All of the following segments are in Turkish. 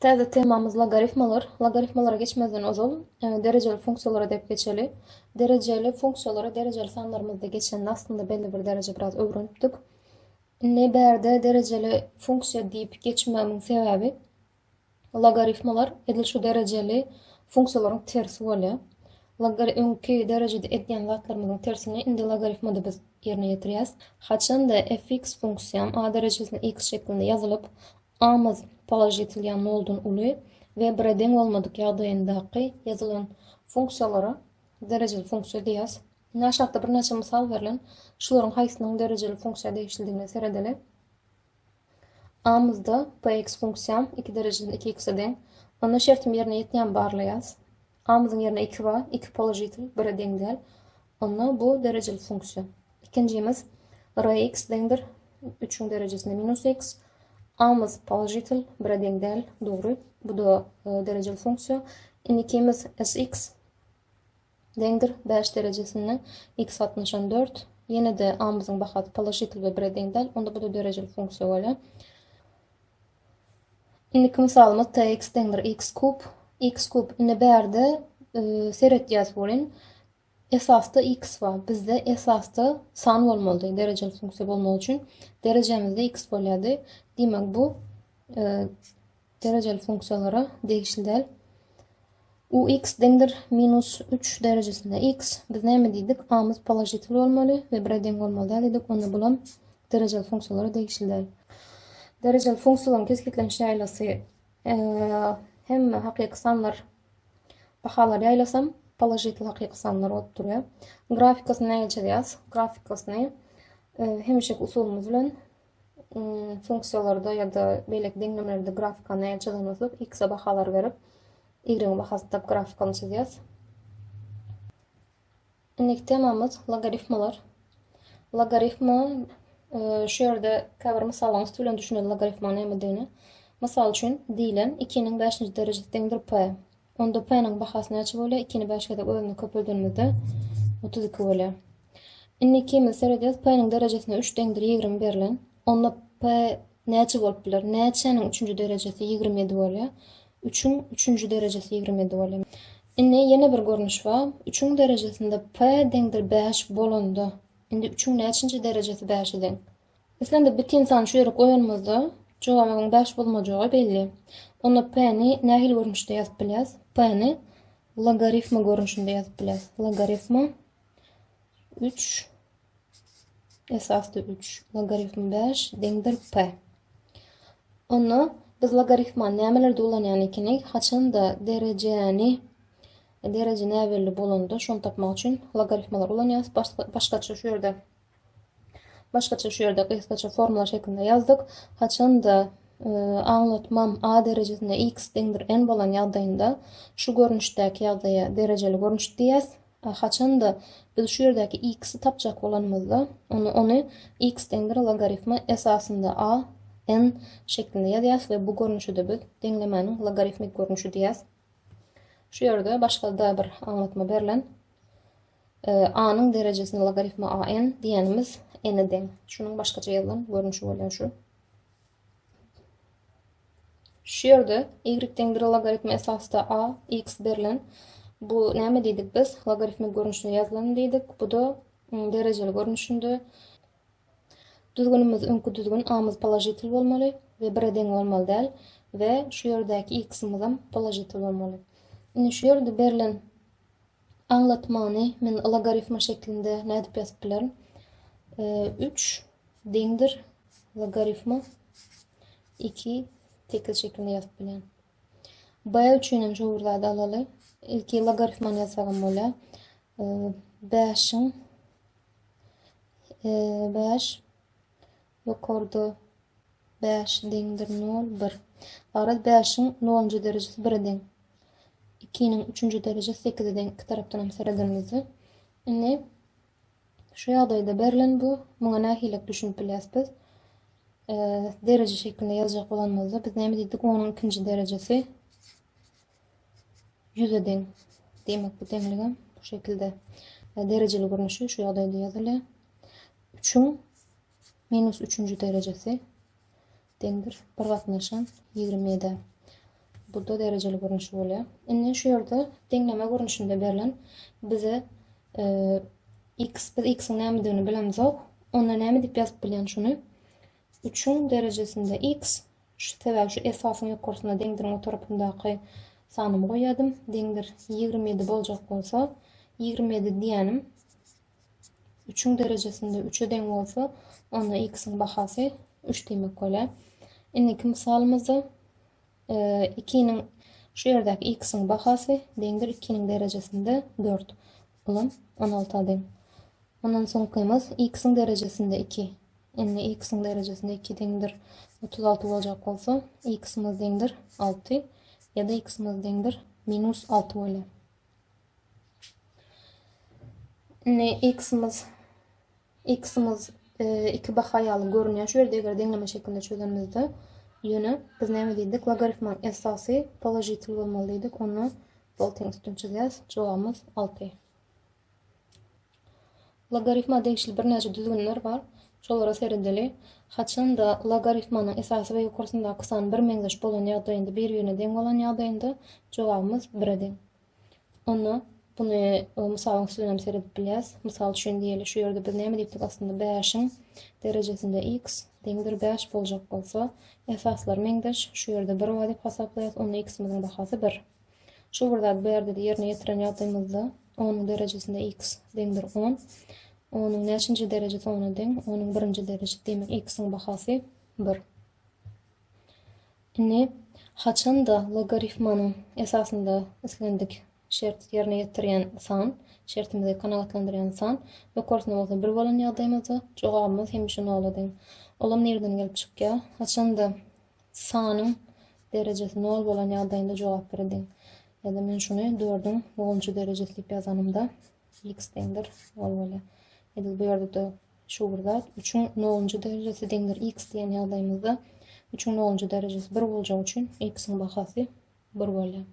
Täze temamız logaritmalar. Logaritmalara geçmezden ozal e, dereceli funksiyalara dep geçeli. Dereceli funksiyalara dereceli sanlarımızda geçen aslında belli bir derece biraz öwrenipdik. Ne berde dereceli funksiya deyip geçmemin sebebi logaritmalar edil şu dereceli funksiyaların tersi. Logar öňki derejede etdiýän zatlarymyzyň tersini indi logaritmada biz ýerine ýetirýäs. Haçanda fx funksiyam a derejesinde x şeklinde ýazylyp amyz ýan noldun uly we bire deň bolmadyk ýagdaýyndaky ýazylan funksiýalara dereceli funksiýa diýäs. Näşatda bir neçe mysal berilen, şularyň haýsynyň dereceli funksiýa değişildigine seredeli. Amyzda px funksiyam 2 derejesinde 2x deň. Onda şertim ýerine ýetýän barlaýas. Amyzyň ýerine 2 bar, 2 pozitiv, bire deň däl. Onda bu dereceli funksiýa. İkincimiz rx deňdir 3 derejesinde minus x. Pozitiv, bire deň däl, dogry. Bu da e, dereceli funksiýa. Inikimiz sx deňdir 5 derejesinde x 64. Yine de bahaty pozitiv we bire deň däl. Onda bu da dereceli funksiýa bolýar. Indiki misalymyz tx deňdir x kub. x kub ine bärde e, seretýäs bolyn. Esasda x var. Bizde esasda san bolmaly, dereceli funksiýa bolmagy üçin derecemizde x bolýardy. Demek bu e, dereceli funksiýalara degişildel. U x deňdir minus 3 derejesinde x. Biz näme diýdik? Amyz pozitiv bolmaly we bire deň bolmaly diýdik. Onda bulam dereceli funksiýalara degişildel. Dereceli funksiýalaryň kesgitlenişi ýaýlasy hem hakyky sanlar bahalar ýaýlasam sanlar bolup durýar. Grafikasyny näme çeýäs? Grafikasyny hemişek usulumuz bilen funksiýalarda ýa-da beýlek deňlemelerde grafika näme çeýäsek, x bahalar berip y bahasyny tap grafikany çizýäs. Indiki temamız logaritmalar. Logaritma şu ýerde käbir mysalyňyz bilen düşüneli logaritma näme diýeni. Mysal üçin diýlen 2-niň 5-nji derejesi deňdir p. Onda bahasy näçe bolýar? 2-ni 5 ga öňe köpeldenmede 32 bolýar. Indiki meselede p-niň derejesine 3 deňdir 20 berilen. Onda p näçe bolup biler? Näçeniň 3-nji derejesi 27 bolýar. 3-üň 3-nji derejesi 27 bolýar. Indi ýene bir görnüş bar. 3-üň derejesinde p deňdir 5 bolanda. Indi 3-üň näçinji derejesi 5 deň? Meselende bir insan şu ýere goýanmazda Jogamagyň 5 bolmajagy belli. Onda p-ni nähil görnüşde ýazyp? P-ni logaritma görnüşinde ýazyp bilýäs. Logaritma 3 esasda 3 logaritma 5 deňdir p. Onu biz logaritma nämelerde ulanýan ekenik, haçanda derejeni dereje näberli bolanda şonu tapmak üçin logaritmalar ulanýas. Başgaça şu ýerde başgaça şu ýerde gysgaça formula ýazdyk. Haçanda e, anlatmam a derejesinde x deňdir n bolan ýagdaýynda şu görnüşdäki ýagdaýa dereceli görnüş diýäs. Haçanda biz şu ýerdäki x'i tapjak bolanmazda, onu onu x deňdir logaritma esasında a n şeklinde ýazýas we bu görnüşi de biz deňlemäniň logaritmik görnüşi diýäs. Şu ýerde başga da bir anlatma berilen e, a'nyň derejesini logaritma a n diýenimiz ene deň. Şunun başgaça ýazylan görnüşi bolýar şu. Ýerde y deňdir logaritma esasda a x berilen. Bu näme diýdik biz? Logaritmik görnüşinde ýazylan diýdik. Bu da mm, dereceli görnüşünde düzgünimiz öňkü düzgün amyz pozitiv bolmaly we bire deň bolmaly däl we şu ýerdäki x'imiz hem pozitiv bolmaly. Indi şu ýerde berilen anlatmany men logaritma şeklinde nädip ýazyp bilerim? 3 deňdir logaritma 2 tekil şeklinde ýazyp bilen. B üçinem şu urlada alaly. Ilki logaritmany ýazsagam bolar. 5-iň 5 ýokarda 5 deňdir 0 1. Ara 5-iň 0-njy derejesi 1 deň. 2-niň 3-nji derejesi 8 deň. Iki tarapdan hem seredenimizi. Indi Şu ýagdaýda berilen bu, muňa nähilek düşünip bilýäs biz. E, dereje şeklinde ýazjak bolanmazda biz näme diýdik? 10-nyň 2-nji derejesi 100 deň. Demek bu deňligem bu şekilde e, dereceli görnüşi şu ýagdaýda ýazylýar. 3-üň minus 3-nji derecesi deňdir 1 gatnaşan 27. Bu da dereceli görünüşü bolýar. Indi şu ýerde deňleme görünüşinde berilen bize e, x biz x'in näme bilemzok. Onda näme diýip ýazyp bilýän şunu. 3'ün derecesinde x şu sebäbi şu esasın ýokarsynda deňdirin o tarapyndaky sanymy goýadym. Deňdir 27 boljak bolsa 27 diýenim. 3'ün derecesinde 3'e deň bolsa onda x'in bahasy 3 diýmek bolýar. Indiki misalymyzda 2'nin şu yerdeki x'in bahasy deňdir 2'nin derecesinde 4. Bulan 16 deň. Ondan soňkymyz x'in derecesinde 2. Indi x'in derecesinde 2 deňdir 36 boljak bolsa x'imiz deňdir 6 ýa-da x'imiz deňdir minus 6 bolýar. Indi x'imiz x'imiz e, iki bahayalı görünýär. Şu ýerde eger deňleme şeklinde çözemizde ýöne biz näme diýdik? Logaritmanyň esasy pozitiv bolmaly diýdik. Onu bol teň üstün çizýäs. Jogabymyz 6. Logaritma deňişli bir näçe düzgünler bar. Şolara serindeli. Haçan da logaritmanyň esasy we ýokarysyndaky san bir meňzeş bolan ýagdaýynda bir-birine deň bolan ýagdaýynda jogabymyz 1 deň. Onu bunu misalyň üstüne seredip bilýäs. Misal üçin diýeli şu ýerde biz näme diýipdik aslında 5-iň derejesinde x deňdir 5 boljak bolsa, esaslar meňdeş şu ýerde 1 we diýip hasaplaýas, onu x-imiziň bahasy 1. Şu burada de ýerine ýetiren ýagdaýymyzda 10 derejesinde x deňdir 10. Onun näçinji derejesi ona deň? Onun birinji derejesi demek x-iň bahasy 1. Ine haçan da logaritmanyň esasında islendik şert yerine ýetirýän san, şertimizi kanagatlandyran san korsuna bolsa bir bolan ýagdaýymyzda jogabymyz hem şunu bolady. Olam nereden gelip çykýar? Haçanda sanyň derecesi 0 bolan ýagdaýynda jogap berdi. Ya men şunu 4-üň 9-njy derejesli diýip ýazanymda x 0 bolýar. Edil bu ýerde de şu burada 3-üň 0-njy derecesi deňdir x diýen ýagdaýymyzda 3-üň 0-njy derecesi 1 boljak üçin x-iň bahasy 1 bolýar.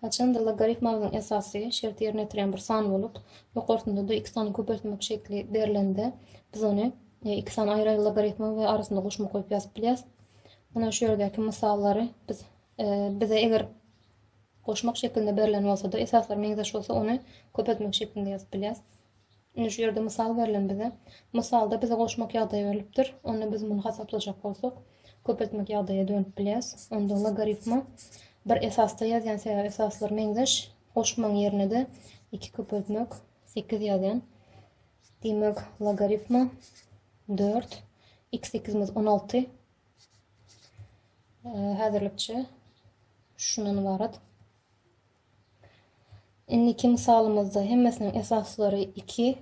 Haçan da logaritmanyň esasy şert ýerine ýetiren bir san bolup, ýokartynda da iki sany köpeltmek şekli berilende, biz ony e, iki san aýry logaritma we arasynda goşma goýup ýazyp bilýäs. Mana şu ýerdäki misallary biz e, bize eger goşmak şeklinde berilen bolsa da esaslar meňzeş bolsa ony köpeltmek şeklinde ýazyp bilýäs. Indi şu ýerde misal berilen bize. Misalda bize goşmak ýagdaýy berilipdir. Onu biz bunu hasaplajak bolsak, köpeltmek ýagdaýy dönüp bilýäs. Onda logaritma bir esasda ýazýan sebäp esaslar meňzeş, goşmaň ýerine de 2 köpeltmek 8 ýazýan. Diýmek logaritma 4 x 8miz 16. Häzirlikçe şundan ibaret. Indiki misalymyzda hemmesiniň esaslary 2,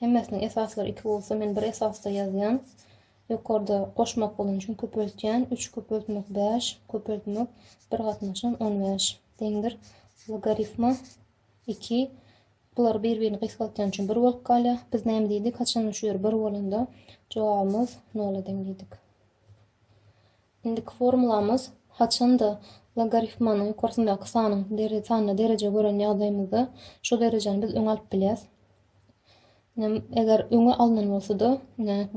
hemmesiniň esaslary 2 bolsa men bir esasda ýazýan. Ýokarda goşmak bolan üçin köpeltýän 3 köpeltmek 5 köpeltmek 1 gatnaşan 15 deňdir. Logaritma 2 bular bir-birini gysgaltýan üçin 1 bolup galýar. Biz näme diýdik? Haçan şu ýer 1 bolanda jogabymyz 0 deň diýdik. Indiki formulamyz haçan logaritmanyň ýokarysyndaky sanyň derejesi derece gören ýagdaýymyzda şu derejeni biz öňe alyp bilýäs. Eger öňe alynan bolsa-da,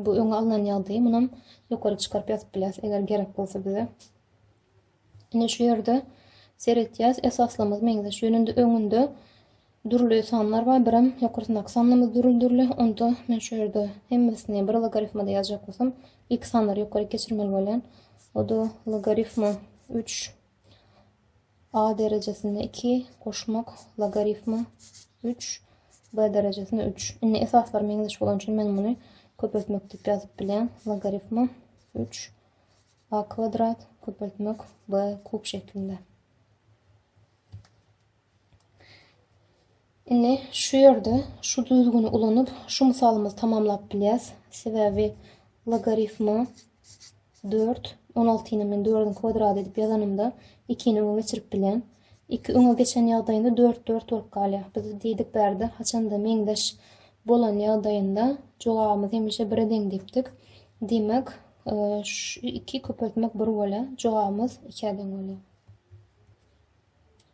bu öňe alynan ýagdaýy munam ýokary çykaryp ýazyp bilýäs, eger gerek bolsa bize. Ine şu ýerde seretýäs esaslamyz meňzeş ýönünde öňünde durly sanlar bar, biram ýokarysyndaky sanlarymyz durly onda men şu ýerde hemmesini bir logaritmada ýazjak bolsam, x sanlary ýokary geçirmeli bolan. O da logaritma 3 a derejesinde 2 koşmak logaritma 3 b derejesinde 3. Indi esaslar meňzeş bolan üçin men muny köpeltmek diýip ýazyp bilýän. Logaritma 3 a kvadrat köpeltmek b kub şeklinde. Indi şu ýerde şu düzgünü ulanyp şu misalymyzy tamamlap bilýäs. Sebäbi logaritma 4 16 ine men 4-üň kvadraty diýip ýazanymda 2 ni geçirip bilýän. iki öňe geçen ýagdaýynda 4-4 bolup galýar. Biz diýdik bärde haçanda meňdeş bolan ýagdaýynda jogabymyz hemişe 1 deň diýipdik. Demek, 2 köpeltmek 1 bolýar, jogabymyz 2 deň bolýar.